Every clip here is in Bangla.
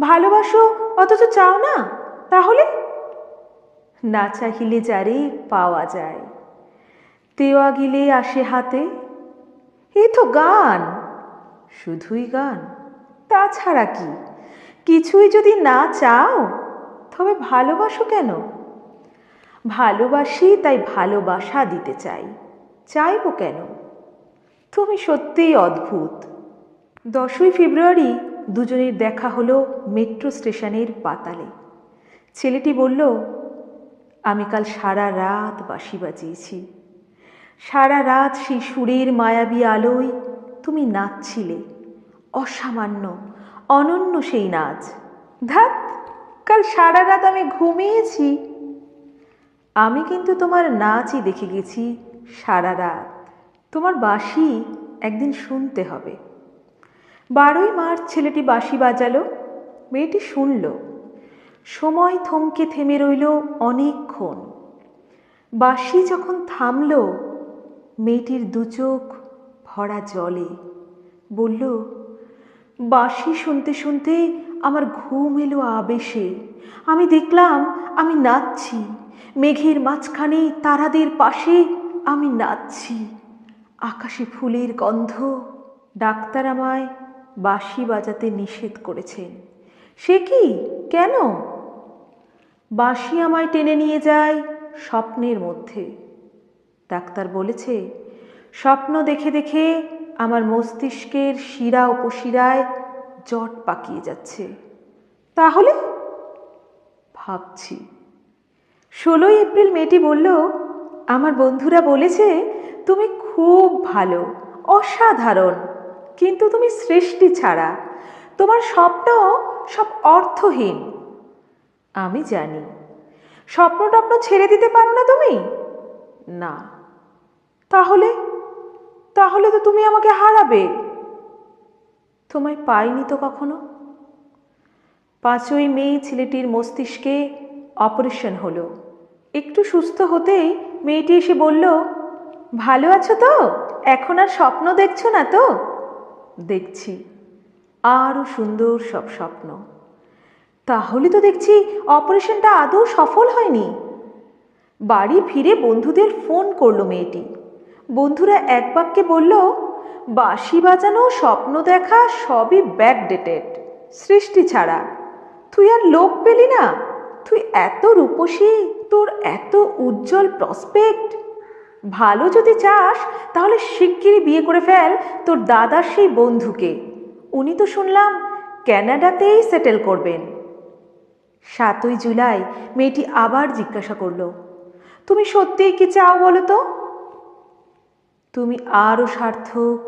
ভালোবাসো, অথচ চাও না? তাহলে? না চাহিলে যারে পাওয়া যায়। তেওয়া গিলে আসে হাতে। এ তো গান। শুধুই গান। তাছাড়া কি? কিছুই যদি না চাও, তবে ভালোবাসো কেন? ভালোবাসি, তাই ভালোবাসা দিতে চাই। চাইব কেন? তুমি সত্যিই অদ্ভুত। দশই ফেব্রুয়ারি দুজনের দেখা হলো মেট্রো স্টেশনের পাতালে। ছেলেটি বলল, আমি কাল সারা রাত বাঁশি বাজিয়েছি। সারা রাত সেই সুরের মায়াবী আলোয় তুমি নাচছিলে। অসামান্য, অনন্য সেই নাচ। ধাত কাল সারা রাত আমি ঘুমিয়েছি। আমি কিন্তু তোমার নাচই দেখে গেছি সারা রাত। তোমার বাঁশি একদিন শুনতে হবে। বারোই মার্চ ছেলেটি বাঁশি বাজালো, মেয়েটি শুনল। সময় থমকে থেমে রইল অনেকক্ষণ। বাঁশি যখন থামল, মেয়েটির দুচোখ ভরা জলে। বলল, বাঁশি শুনতে শুনতে আমার ঘুম এলো আবেশে। আমি দেখলাম আমি নাচছি। মেঘের মাঝখানে তারাদের পাশে আমি নাচছি। আকাশে ফুলের গন্ধ, ডাক্তার আমায় বাঁশি বাজাতে নিষেধ করেছেন সে কি? কেন? বাঁশি আমায় টেনে নিয়ে যায় স্বপ্নের মধ্যে। ডাক্তার বলেছে, স্বপ্ন দেখে দেখে আমার মস্তিষ্কের শিরা উপশিরায় জট পাকিয়ে যাচ্ছে। তাহলে? ভাবছি। ষোলোই এপ্রিল মেয়েটি বলল, আমার বন্ধুরা বলেছে তুমি খুব ভালো, অসাধারণ। কিন্তু তুমি সৃষ্টি ছাড়া। তোমার স্বপ্ন সব অর্থহীন। আমি জানি। স্বপ্ন টপ্ন ছেড়ে দিতে পারো না তুমি? না। তাহলে? তাহলে তো তুমি আমাকে হারাবে। তোমায় পাইনি তো কখনো? পাঁচই মে ছেলেটির মস্তিষ্কে অপারেশন হলো। একটু সুস্থ হতেই মেয়েটি এসে বলল, ভালো আছো তো? এখন আর স্বপ্ন দেখছ না তো? দেখছি। আরও সুন্দর সব স্বপ্ন। তাহলে তো দেখছি অপারেশনটা আদৌ সফল হয়নি। বাড়ি ফিরে বন্ধুদের ফোন করল মেয়েটি। বন্ধুরা এক বাক্যে বলল, বাঁশি বাজানো, স্বপ্ন দেখা, সবই ব্যাকডেটেড সৃষ্টি ছাড়া। তুই আর লোক পেলি না। তুই এত রূপসী, তোর এত উজ্জ্বল প্রসপেক্ট ভালো যদি চাস, তাহলে শিগগিরই বিয়ে করে ফেল তোর দাদার সেই বন্ধুকে। উনি তো শুনলাম ক্যানাডাতেই সেটেল করবেন। সাতই জুলাই মেয়েটি আবার জিজ্ঞাসা করল, তুমি সত্যিই কি চাও বলো তো? তুমি আরও সার্থক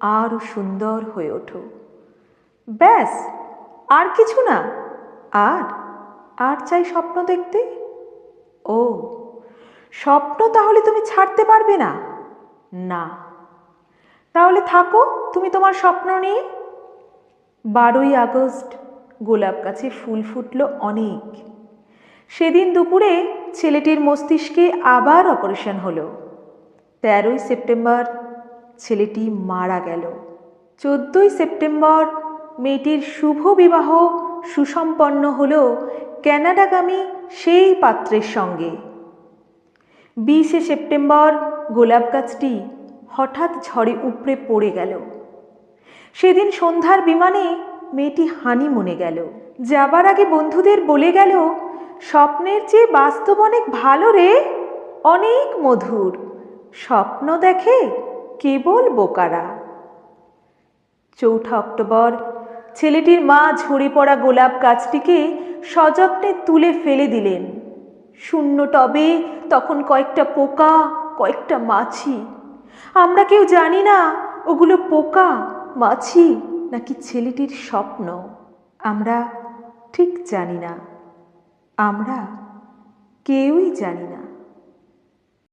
আরও সুন্দর হয়ে ওঠো। ব্যাস, আর কিছু না। আর আর চাই স্বপ্ন দেখতে? ও স্বপ্ন তাহলে তুমি ছাড়তে পারবে না। না। তাহলে থাকো, তুমি তোমার স্বপ্ন নিয়ে। বারোই আগস্ট গোলাপ গাছে ফুল ফুটলো অনেক। সেদিন দুপুরে ছেলেটির মস্তিষ্কে আবার অপারেশন হলো। তেরোই সেপ্টেম্বর ছেলেটি মারা গেল। চোদ্দোই সেপ্টেম্বর মেয়েটির শুভ বিবাহ সুসম্পন্ন হল। ক্যানাডাগামী সেই পাত্রের সঙ্গে। বিশে সেপ্টেম্বর গোলাপ গাছটি হঠাৎ ঝড়ে উপড়ে পড়ে গেল। সেদিন সন্ধ্যার বিমানে মেয়েটি হানি মনে গেল। যাবার আগে বন্ধুদের বলে গেল, স্বপ্নের চেয়ে বাস্তব অনেক ভালো রে, অনেক মধুর। স্বপ্ন দেখে কেবল বোকারা। চৌঠা অক্টোবর, ছেলেটির মা ঝরে পড়া গোলাপ গাছটিকে সযত্নে তুলে ফেলে দিলেন। শূন্য টবে, তখন কয়েকটা পোকা, কয়েকটা মাছি। আমরা কেউ জানি না, ওগুলো পোকা, মাছি, নাকি ছেলেটির স্বপ্ন। আমরা ঠিক জানি না। আমরা কেউই জানি না।